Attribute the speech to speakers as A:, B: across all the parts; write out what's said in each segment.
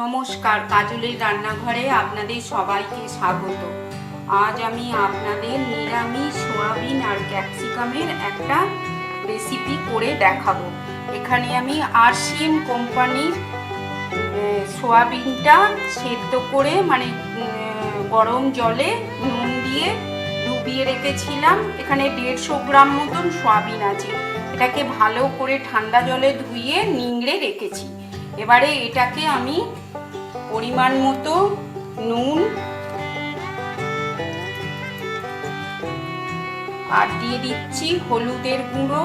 A: নমস্কার, কাজলের রান্নাঘরে আপনাদের সবাইকে স্বাগত। আজ আমি আপনাদের নিরামিষ সোয়াবিন আর ক্যাপসিকামের একটা রেসিপি করে দেখাবো। এখানে আমি আরসিএম কোম্পানির সোয়াবিনটা সেদ্ধ করে মানে গরম জলে নুন দিয়ে ডুবিয়ে রেখেছিলাম। এখানে দেড়শো গ্রাম মতন সোয়াবিন আছে। এটাকে ভালো করে ঠান্ডা জলে ধুয়ে নিংড়ে রেখেছি। এবারে এটাকে আমি পরিমাণ মতো নুন আর দিয়ে দিচ্ছি হলুদের গুঁড়ো।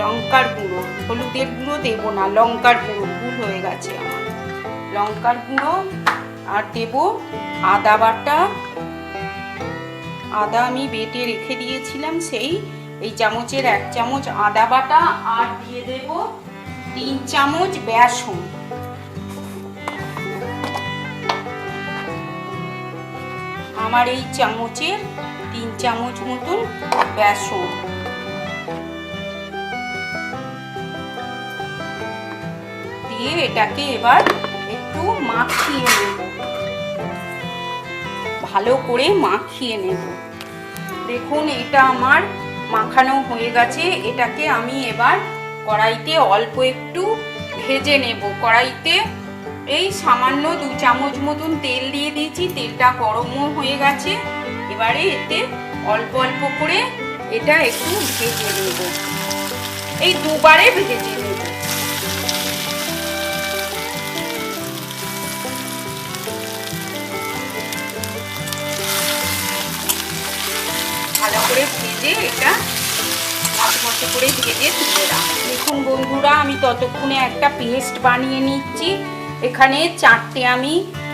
A: লঙ্কার গুঁড়ো, হলুদের গুঁড়ো দেবো না, লঙ্কার গুঁড়ো, ভুল হয়ে গেছে আমার। লঙ্কার গুঁড়ো আর দেবো আদা বাটা আদা আমি বেটে রেখে দিয়েছিলাম সেই। এই চামচের এক চামচ আদা বাটা আর দিয়ে দেব তিন চামচ বেসন। আমার এই চামচের তিন চামচ মতন বেসন। দিয়ে এটাকে এবার একটু মাখিয়ে নেব। ভালো করে মাখিয়ে নেব। দেখুন, এটা আমার মাখানো হয়ে গেছে। এটাকে আমি এবার কড়াইতে অল্প একটু ভেজে নেব। কড়াইতে এই সামান্য দু চামচ মতন তেল দিয়ে দিয়েছি। তেলটা গরমও হয়ে গেছে। এবারে এতে অল্প অল্প করে এটা একটু ভেজে নেব। এই দুবারে ভেজে নেব করে ভেজে এটা মতো করে ভেজে তুলে দেখুন বন্ধুরা, আমি ততক্ষণে একটা পেস্ট বানিয়ে নিচ্ছি। এখানে চারটে আমি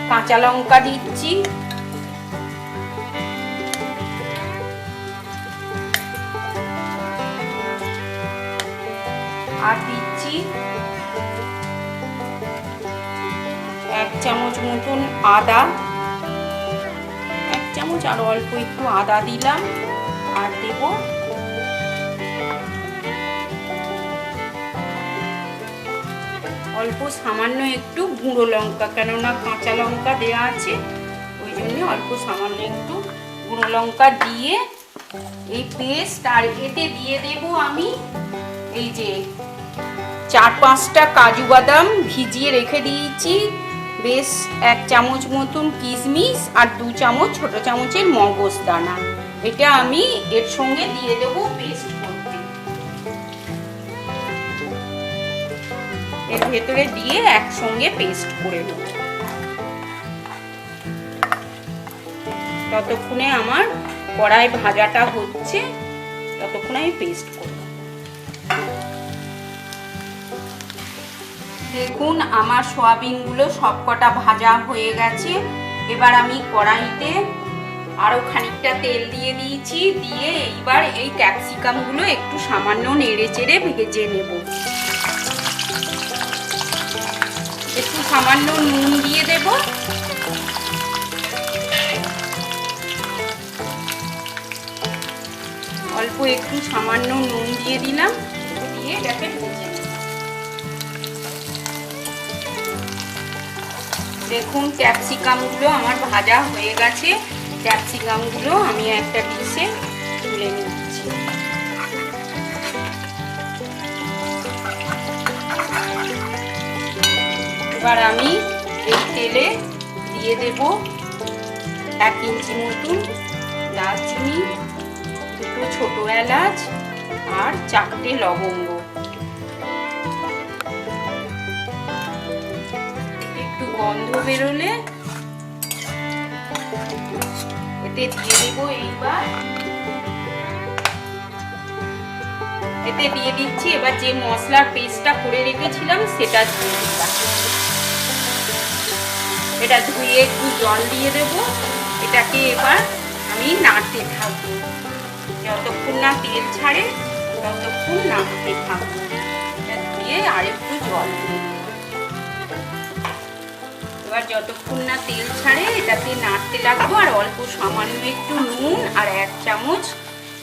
A: কাঁচা লঙ্কা দিচ্ছি। আর দিচ্ছি এক চামচ মতন আদা। এক চামচ আর অল্প একটু আদা দিলাম। আর দেব। অল্প সামান্য একটু গুঁড়ো লঙ্কা, কেননা কাঁচা লঙ্কা দেওয়া আছে, ওই জন্য অল্প সামান্য একটু গুঁড়ো লঙ্কা দিয়ে এই পেস্ট আর এতে দিয়ে দেব আমি এই যে চার পাঁচটা কাজু বাদাম ভিজিয়ে রেখে দিয়েছি। বেশ এক চামচ মতন কিশমিশ আর দু চামচ ছোট চামচের মগজ দানা। এটা আমি এর সঙ্গে দিয়ে দেব পেস্ট করতে। এর ভেতরে দিয়ে একসঙ্গে পেস্ট করে নেব। ততক্ষণে আমার কড়াই ভাজাটা হচ্ছে, ততক্ষণে আমি পেস্ট করব। দেখুন, আমার সোয়াবিনগুলো সবকটা ভাজা হয়ে গেছে। এবার আমি কড়াইতে আরও খানিকটা তেল দিয়ে দিয়েছি, দিয়ে এইবার এই ক্যাপসিকামগুলো একটু সামান্য নেড়ে চেড়ে ভেজে নেব। একটু সামান্য নুন দিয়ে দেব। অল্প একটু সামান্য নুন দিয়ে দিলাম। দিয়ে এটাকে ভেজে দেখুন, ক্যাপসিকামগুলো আমার ভাজা হয়ে গেছে। ক্যাপসিকামগুলো আমি একটা ডিশে তুলে নিচ্ছি। এবার আমি এই তেলে দিয়ে দেব এক ইঞ্চি মতন দারচিনি, দুটো ছোটো এলাচ আর চারটে লবঙ্গ। একটু গন্ধ বেরোলে এতে দিয়ে দেবো এইবার। এতে দিয়ে দিচ্ছি, এবার যে মশলার পেস্টটা করে রেখেছিলাম সেটা দিয়ে দিলাম। এটা ধুয়ে একটু জল দিয়ে দেব। এটাকে এবার আমি নাড়তে থাকব। যতক্ষণ না তেল ছাড়ে, ততক্ষণ নাড়তে থাকব। এটা ধুয়ে আর একটু জল দিয়ে এবার যতক্ষণ না তেল ছাড়ে এটাতে নাড়তে লাগবো, আর অল্প সামান্য একটু নুন আর এক চামচ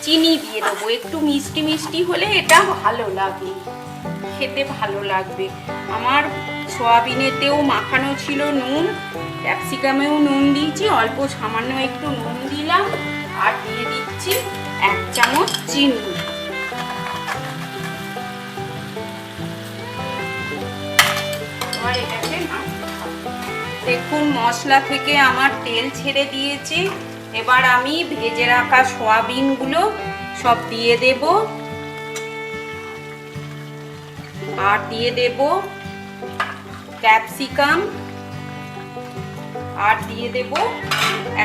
A: চিনি দিয়ে দেবো। একটু মিষ্টি মিষ্টি হলে এটা ভালো লাগে খেতে ভালো লাগবে। আমার সয়াবিনেতেও মাখানো ছিল নুন, ক্যাপসিকামেও নুন দিয়েছি, অল্প সামান্য একটু নুন দিলাম, আর দিয়ে দিচ্ছি এক চামচ চিনি। দেখুন মশলা থেকে আমার তেল ছেড়ে দিয়েছে। এবার আমি ভেজে রাখা সয়াবিনগুলো সব দিয়ে দেব। আর দিয়ে দেব ক্যাপসিকাম। আর দিয়ে দেব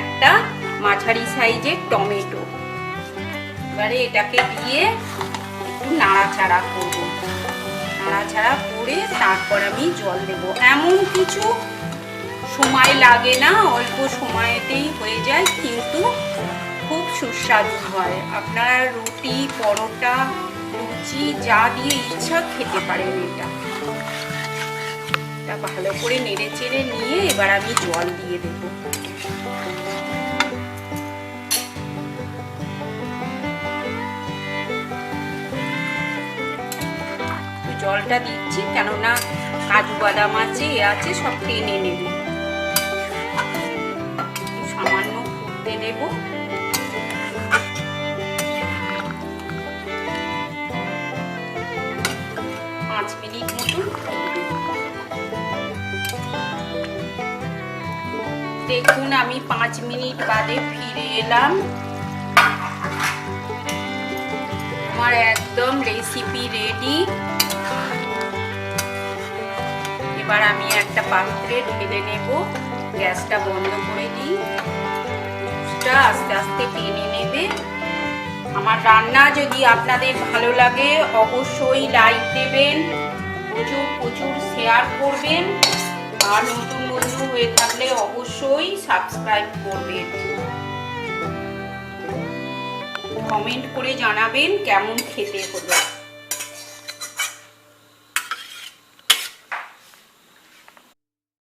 A: একটা মাঝারি সাইজের টমেটো। এবারে এটাকে দিয়ে একটু নাড়াচাড়া করব। নাড়াচাড়া করে তারপর আমি জল দেব। এমন কিছু সময় লাগে না, অল্প সময়েতেই হয়ে যায়, কিন্তু খুব সুস্বাদু হয়। আপনারা রুটি, পরোটা, লুচি, যা দিয়ে ইচ্ছা খেতে পারেন এটা। ভালো করে নেড়ে চেড়ে নিয়ে এবার আমি জল দিয়ে দেবো। জলটা দিচ্ছি, কেননা কাজু বাদাম আছে, এ আছে, সব টেনে নেবে। দেব। পাঁচ মিনিট মতন। দেখুন, আমি পাঁচ মিনিট বাদে ফিরে এলাম। আমার একদম রেসিপি রেডি এবার আমি একটা পাত্রে ঢেলে নেব। গ্যাসটা বন্ধ করে দিই। জুসটা আস্তে আস্তে টেনে নেবে। আমার রান্না যদি আপনাদের ভালো লাগে, অবশ্যই লাইক দেবেন, প্রচুর প্রচুর শেয়ার করবেন। আর নতুন বন্ধু হয়ে থাকলে অবশ্যই সাবস্ক্রাইব করবেন। কমেন্ট করে জানাবেন কেমন খেতে হলো।